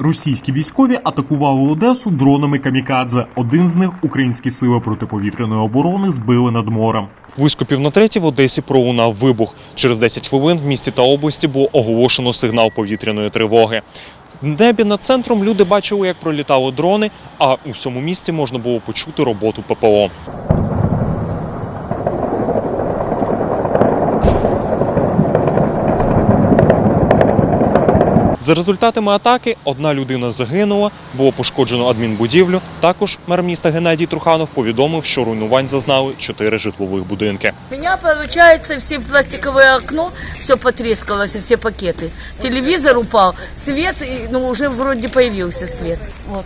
Російські військові атакували Одесу дронами камікадзе. Один з них українські сили протиповітряної оборони збили над морем. Близько пів на третій в Одесі пролунав вибух. Через 10 хвилин в місті та області було оголошено сигнал повітряної тривоги. В небі над центром люди бачили, як пролітали дрони, а у всьому місті можна було почути роботу ППО. За результатами атаки одна людина загинула, було пошкоджено адмінбудівлю. Також мер міста Геннадій Труханов повідомив, що руйнувань зазнали чотири житлових будинки. У меня получается все пластиковое окно, все потрескалось, все пакеты. Телевизор упал, свет, и, ну уже вроде появился свет. Вот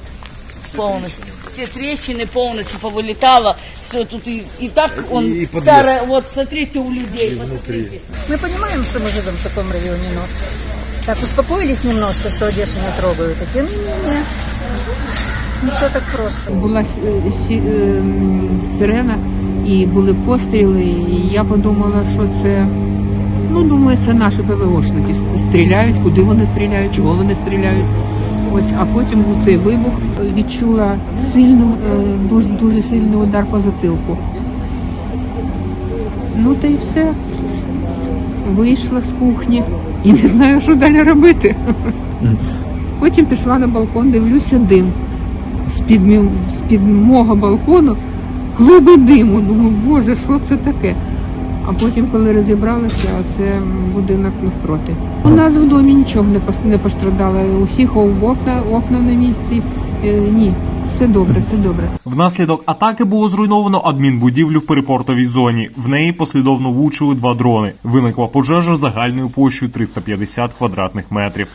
полностью. Все трещины полностью повылетало, все тут и, и так он старое, вот смотрите у людей, посмотрите. Мы понимаем, что мы живем в таком районе, но так успокоились немножко, что Одессу не трогают, а тем не менее, не все так просто. була сі- ем, сирена і були постріли. І я подумала, що це ну думаю, це наші ПВОшники стріляють, куди вони стріляють, чого вони стріляють. Ось, а потім був цей вибух. Відчула сильну, е, дуже дуже сильний удар по затилку. Ну та й все. Вийшла з кухні і не знаю, що далі робити. Потім пішла на балкон, дивлюся дим з-під, мого балкону клуби диму. Думаю, боже, що це таке? А потім, коли розібралася, це будинок навпроти. У нас в домі нічого не пострадало. У всіх окна, окна на місці. Е, ні, все добре, все добре. Внаслідок атаки було зруйновано адмінбудівлю в перепортовій зоні. В неї послідовно влучили два дрони. Виникла пожежа загальною площею 350 квадратних метрів.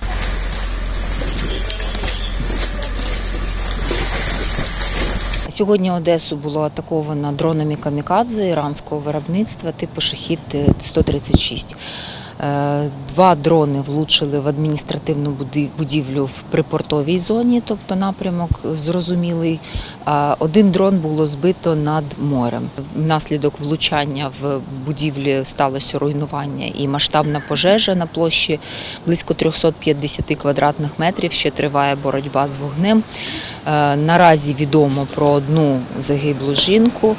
Сьогодні Одесу було атаковано дронами камікадзе іранського виробництва типу шахід 136. Е, Два дрони влучили в адміністративну будівлю в припортовій зоні, тобто напрямок зрозумілий. Один дрон було збито над морем. Внаслідок влучання в будівлі сталося руйнування і масштабна пожежа на площі близько 350 квадратних метрів. Ще триває боротьба з вогнем. Е, Наразі відомо про одну загиблу жінку.